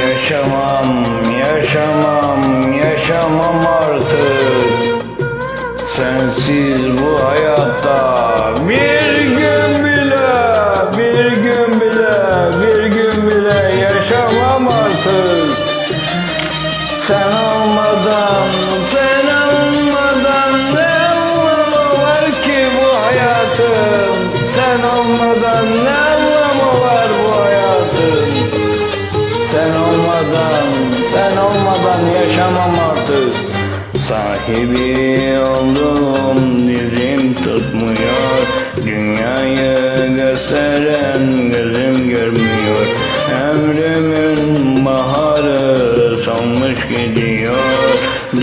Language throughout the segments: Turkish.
Yaşamam, yaşamam. Sahibi oldum dizim tutmuyor. Dünyayı gösteren gözüm görmüyor. Ömrümün baharı solmuş gidiyor.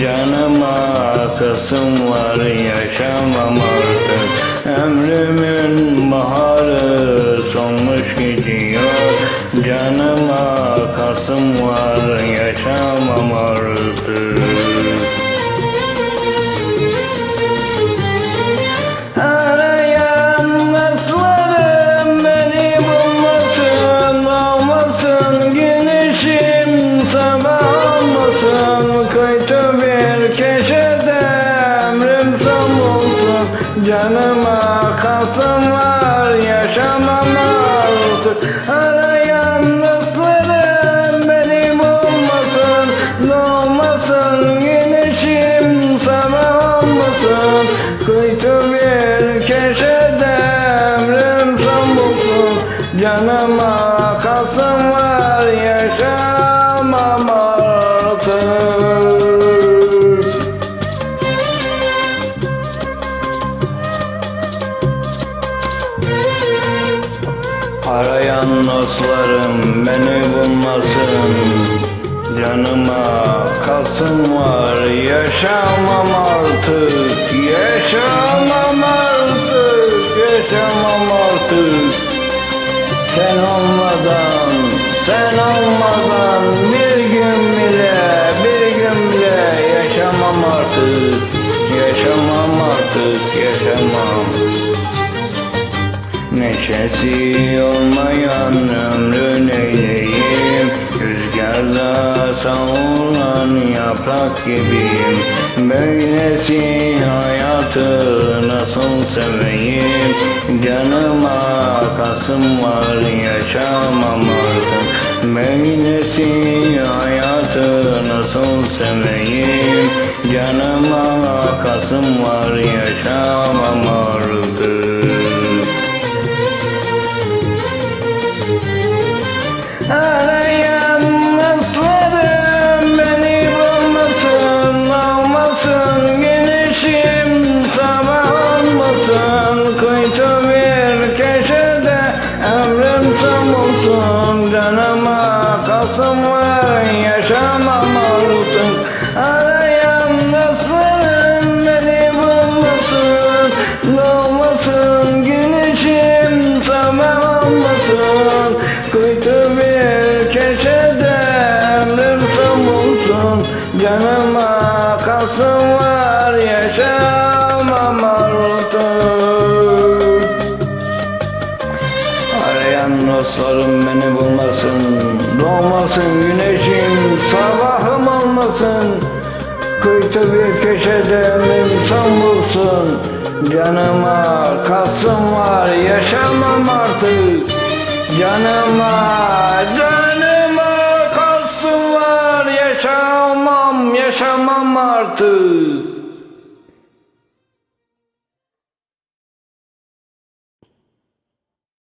Canıma kasım var yaşamam artık. Ömrümün baharı solmuş gidiyor. Canıma kasım var yaşamam artık Canıma kasım var yaşamam artık. Arayan naslarım beni bulmasın Doğmasın güneşim sabah olmasın. Kuytu bir köşede ömrüm son bulsun. Canıma kasım var yaşamam Arayan dostlarım beni bulmasın. Canıma kasım var yaşamam artık Yaşamam artık, yaşamam artık. Sen olmadan, sen olmadan Neşesi olmayan ömrün eyleyim Rüzgarda savrulan yaprak gibiyim. Böylesi hayatı nasıl seveyim? Canıma kasım var yaşamam artık Böylesi hayatı nasıl seveyim? Canıma kasım var yaşamam artık Canıma kasım var yaşamam artık Arayan naslarım beni bulmasın Doğmasın güneşim sabah olmasın. Kuytu bir köşede kasım var yaşamam artık Arayan dostlarım beni bulmasın olmasın Kuytu bir köşede ömrüm son bulsun. Canıma kasım var yaşamam artık. Canıma canıma kasım var yaşamam yaşamam artık